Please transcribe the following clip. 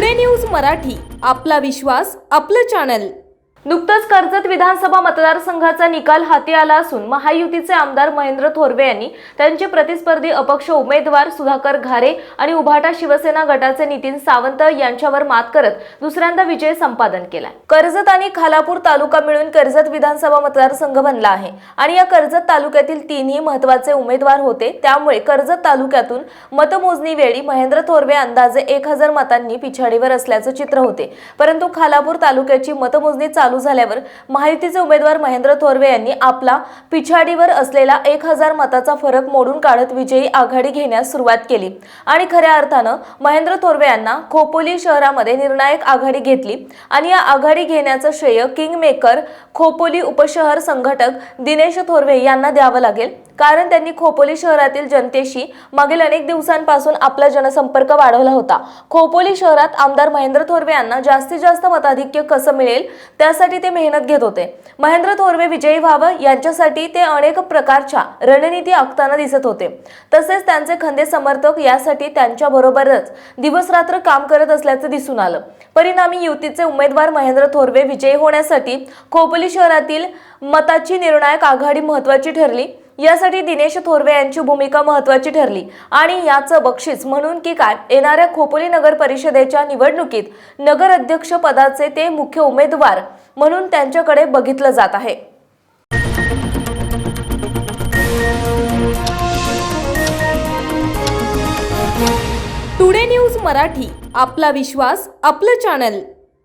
Pune news Marathi आपला विश्वास आपलं channel. नुकतंच कर्जत विधानसभा मतदारसंघाचा निकाल हाती आला असून महायुतीचे आमदार महेंद्र थोरवे यांनी त्यांचे प्रतिस्पर्धी अपक्ष उमेदवार सुधाकर घारे आणि उभाटा शिवसेना गटाचे नितीन सावंत यांच्यावर मात करत दुसऱ्यांदा विजय संपादन केला कर्जत आणि खालापूर तालुका मिळून कर्जत विधानसभा मतदारसंघ बनला आहे आणि या कर्जत तालुक्यातील तीनही महत्त्वाचे उमेदवार होते. त्यामुळे कर्जत तालुक्यातून मतमोजणीवेळी महेंद्र थोरवे अंदाजे एक हजार मतांनी पिछाडीवर असल्याचं चित्र होते. परंतु खालापूर तालुक्याची मतमोजणी चालू चालू झाल्यावर महायुतीचे उमेदवार महेंद्र थोरवे यांनी आपला पिछाडीवर असलेला एक हजार मताचा फरक मोडून काढत विजयी आघाडी घेण्यास सुरुवात केली. आणि खऱ्या अर्थानं महेंद्र थोरवे यांना खोपोली शहरामध्ये निर्णायक आघाडी घेतली आणि या आघाडी घेण्याचं श्रेय किंग मेकर खोपोली उपशहर संघटक दिनेश थोरवे यांना द्यावं लागेल. कारण त्यांनी खोपोली शहरातील जनतेशी मागील अनेक दिवसांपासून आपला जनसंपर्क वाढवला होता. खोपोली शहरात आमदार महेंद्र थोरवे यांना जास्तीत जास्त मताधिक्य कसं मिळेल त्यासाठी ते मेहनत घेत होते. महेंद्र थोरवे विजयी व्हावं यांच्यासाठी ते अनेक प्रकारच्या रणनीती आखताना दिसत होते. तसेच त्यांचे खंदे समर्थक यासाठी त्यांच्या बरोबरच दिवसरात्र काम करत असल्याचं दिसून आलं. परिणामी युतीचे उमेदवार महेंद्र थोरवे विजयी होण्यासाठी खोपोली शहरातील मताची निर्णायक आघाडी महत्वाची ठरली. यासाठी दिनेश थोरवे यांची भूमिका महत्वाची ठरली. आणि याचं बक्षीस म्हणून की काय? येणाऱ्या खोपोली नगर परिषदेच्या निवडणुकीत नगर अध्यक्ष पदाचे ते मुख्य उमेदवार म्हणून त्यांच्याकडे बघितलं जात आहे. टुडे न्यूज मराठी आपला विश्वास आपलं चॅनल.